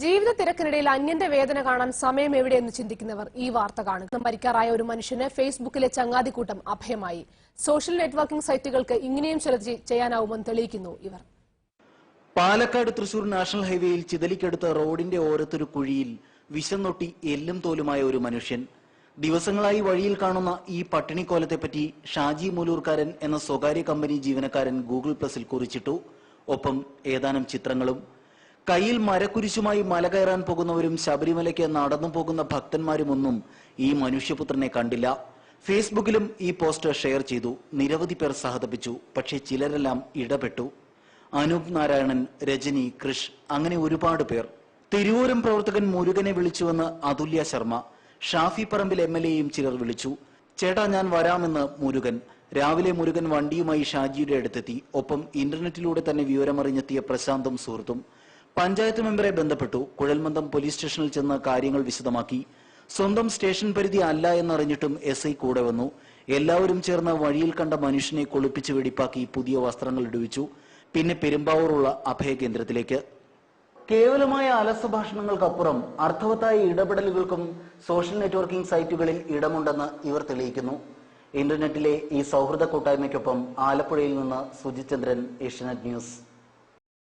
ജീവിത തിരക്കിനിടയിൽ അന്യന്റെ വേദന കാണാൻ സമയം എവിടെയെന്ന് ചിന്തിക്കുന്നവർ ഈ വാർത്ത കാണുക മരിക്കാറായ ഒരു മനുഷ്യന് ഫേസ്ബുക്കിലെ ചങ്ങാതിക്കൂട്ടം അഭയമായി. സോഷ്യൽ നെറ്റ്വർക്കിംഗ് സൈറ്റുകൾക്ക് ഇങ്ങനെയും ചിലത് ചെയ്- ചെയ്യാനാവുമെന്ന് തെളിയിക്കുന്നു ഇവർ. പാലക്കാട് തൃശൂർ നാഷണൽ ഹൈവേയിൽ ചിതലിക്കടുത്ത റോഡിന്റെ ഓരത്തൊരു കുഴിയിൽ വിശന്നൊട്ടി എല്ലും തോലുമായ ഒരു മനുഷ്യൻ. ദിവസങ്ങളായി വഴിയിൽ കാണുന്ന ഈ പട്ടിണിക്കോലത്തെപ്പറ്റി ഷാജി മൂലൂർക്കാരൻ എന്ന സ്വകാര്യ കമ്പനി ജീവനക്കാരൻ ഗൂഗിൾ പ്ലസിൽ കുറിച്ചിട്ടു. ഒപ്പം ഏതാനും ചിത്രങ്ങളും കയ്യിൽ മരക്കുരിശുമായി മല കയറാൻ പോകുന്നവരും ശബരിമലയ്ക്ക് നടന്നു പോകുന്ന ഭക്തന്മാരുമൊന്നും ഈ മനുഷ്യപുത്രനെ കണ്ടില്ല. ഫേസ്ബുക്കിലും ഈ പോസ്റ്റ് ഷെയർ ചെയ്തു. നിരവധി പേർ സഹതപിച്ചു. പക്ഷേ ചിലരെല്ലാം ഇടപെട്ടു. അനൂപ് നാരായണൻ രജനി കൃഷ് അങ്ങനെ ഒരുപാട് പേർ. തിരുവോരം പ്രവർത്തകൻ മുരുകനെ വിളിച്ചുവെന്ന് അതുല്യ ശർമ്മ. ഷാഫി പറമ്പിൽ എം എൽ എയും ചിലർ വിളിച്ചു. ചേട്ടാ ഞാൻ വരാമെന്ന് മുരുകൻ. രാവിലെ മുരുകൻ വണ്ടിയുമായി ഷാജിയുടെ അടുത്തെത്തി. ഒപ്പം ഇന്റർനെറ്റിലൂടെ തന്നെ വിവരമറിഞ്ഞെത്തിയ പ്രശാന്തും സുഹൃത്തും. പഞ്ചായത്ത് മെമ്പറെ ബന്ധപ്പെട്ടു. കുഴൽമന്ദം പോലീസ് സ്റ്റേഷനിൽ ചെന്ന് കാര്യങ്ങൾ വിശദമാക്കി. സ്വന്തം സ്റ്റേഷൻ പരിധി അല്ല എന്നറിഞ്ഞിട്ടും എസ് ഐ കൂടെ വന്നു. എല്ലാവരും ചേർന്ന് വഴിയിൽ കണ്ട മനുഷ്യനെ കൊളുപ്പിച്ച് വെടിപ്പാക്കി പുതിയ വസ്ത്രങ്ങൾ ഇടുവിച്ചു. പിന്നെ പെരുമ്പാവൂറുള്ള അഭയകേന്ദ്രത്തിലേക്ക് കേവലമായ അലസഭാഷണങ്ങൾക്കപ്പുറം അർത്ഥവത്തായ ഇടപെടലുകൾക്കും സോഷ്യൽ നെറ്റ്വർക്കിംഗ് സൈറ്റുകളിൽ ഇടമുണ്ടെന്ന് ഇവർ തെളിയിക്കുന്നു. ഇന്റർനെറ്റിലെ ഈ സൗഹൃദ കൂട്ടായ്മയ്ക്കൊപ്പം ആലപ്പുഴയിൽ നിന്ന് സുജിചന്ദ്രൻ ഏഷ്യനെറ്റ് ന്യൂസ്.